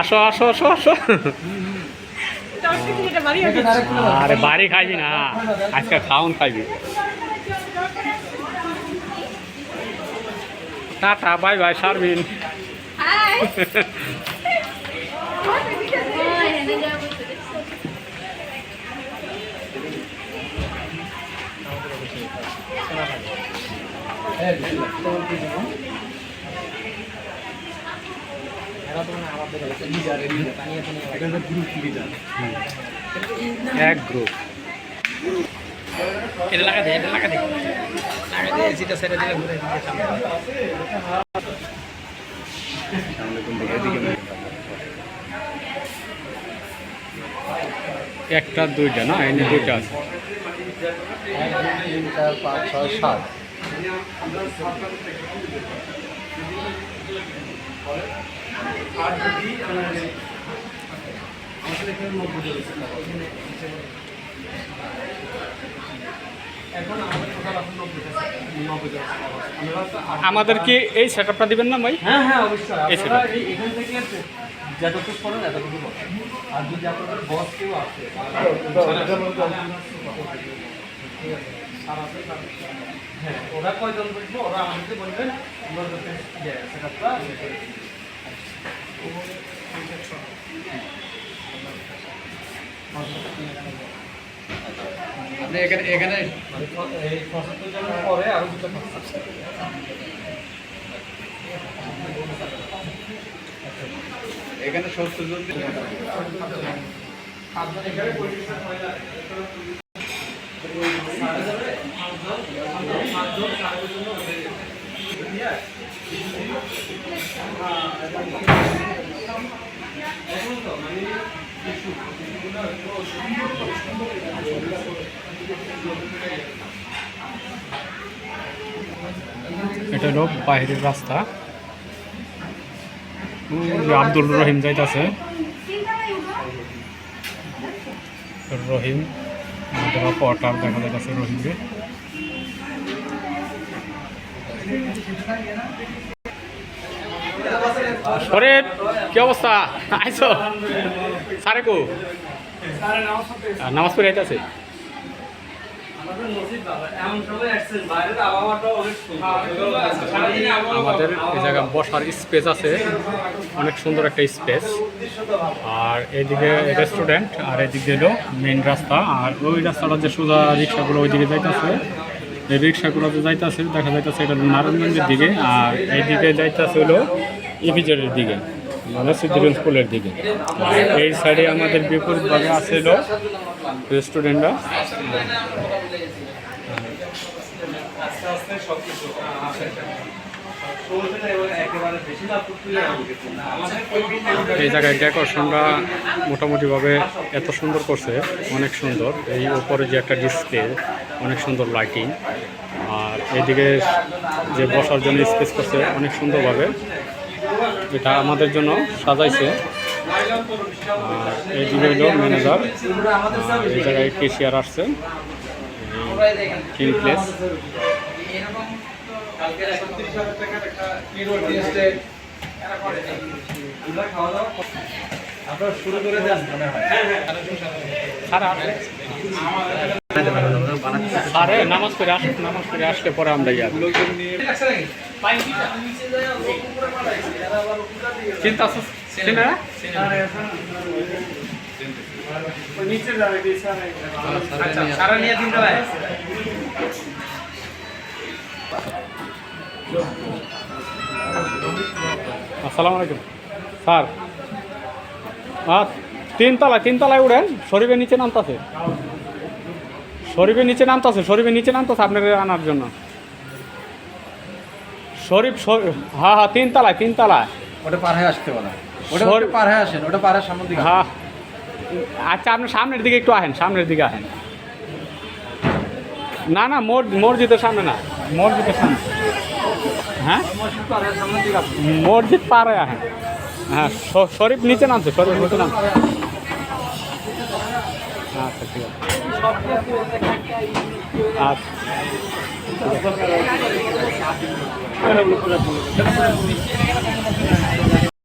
আসো আসো আসো আসো। আরে বাড়ি খাইবি না। আজকে খাওন খাইবি। টাটা, বাই বাই সারবিন এক গ্রুপ এটা এটা ছেড়ে দিলে ঘুরে দিতে একটা, দুইটা, না? এনে দুইটা আছে। পাঁচ ছয় সাত আমাদের কি এই সেট আপটা দিবেন না ভাই? হ্যাঁ হ্যাঁ অবশ্যই। এখান থেকে যতটুকু করেন এতটুকু আর যদি আপনাদের বস কেউ আছে হ্যাঁ ওরা কয়জন বলব ওরা আমাদেরকে বলবেন আপনি এখানে এখানে এই পঁচাত্তর জনের পরে আরও দুটো আছে এখানে সত্তর জন এটা হলো বাইরের রাস্তা। আব্দুল রহিম যাইতাছে। রহিম কোয়ার্টার দেখা যাইতাছে রহিমকে। ওরে কি অবস্থা? আইছো? সারে কো নামাজ পড়ে আইতাছে? আমাদের এই জায়গায় বসার স্পেস আছে, অনেক সুন্দর একটা স্পেস। আর এইদিকে রেস্টুরেন্ট আর এদিকে হলো মেইন রাস্তা। আর ওই রাস্তাটা যে সোজা রিক্সাগুলো ওইদিকে যাইতেছে, এই রিক্সাগুলো যে যাইতেছে, দেখা যাইতেছে এটা নারায়ণগঞ্জের দিকে। আর এইদিকে যাইতেছে হলো ইভিজেডের দিকে মানে সিদ্ধিরঞ্জ স্কুলের দিকে। এই সাইডে আমাদের বিপরীতভাবে আছে হলো রেস্টুরেন্টটা। এই জায়গায় ডেকোরেশনটা মোটামুটিভাবে এত সুন্দর করছে, অনেক সুন্দর। এই উপরে যে একটা ডিসপ্লে, অনেক সুন্দর লাইটিং। আর এইদিকে যে বসার জন্য স্পেস করছে, অনেক সুন্দরভাবে। এটা আমাদের জন্য সাজাইছে। এইদিকে হইল ম্যানেজার এই জায়গায় কেশিয়ার আসছে। কিং প্লেস একটা আপনারা শুরু করে দেন মনে হয়। আরে নামাজ পড়ে আসুক নামাজ পড়ে আসলে পরে আমরা যাব। চিন্তা আছে? চিন্তা আচ্ছা সারা নিয়ে দিন ভাই। আসসালামু আলাইকুম। স্যার হ্যাঁ তিনতলায় তিনতলায় উঠেন শরীফের নিচে নামতাছে। শরীফের নিচে নামতাছে শরীফের নিচে নামতাছে আপনাকে আনার জন্য। শরীফ হ্যাঁ হ্যাঁ তিনতলায় তিনতলায়। ওটা পার হয়ে আসতে বলা। ওটা পার হয়ে আসেন ওটা পার সামনের দিকে হ্যাঁ। আচ্ছা আপনি সামনের দিকে একটু আহেন সামনের দিকে আহেন না না মোর মসজিদের সামনে না। মসজিদের সামনে। হ্যাঁ? মসজিদ পারে আহেন হ্যাঁ শরীফ নিচে নামছে শরীফ নিচে নাম আচ্ছা ঠিক আছে। আচ্ছা।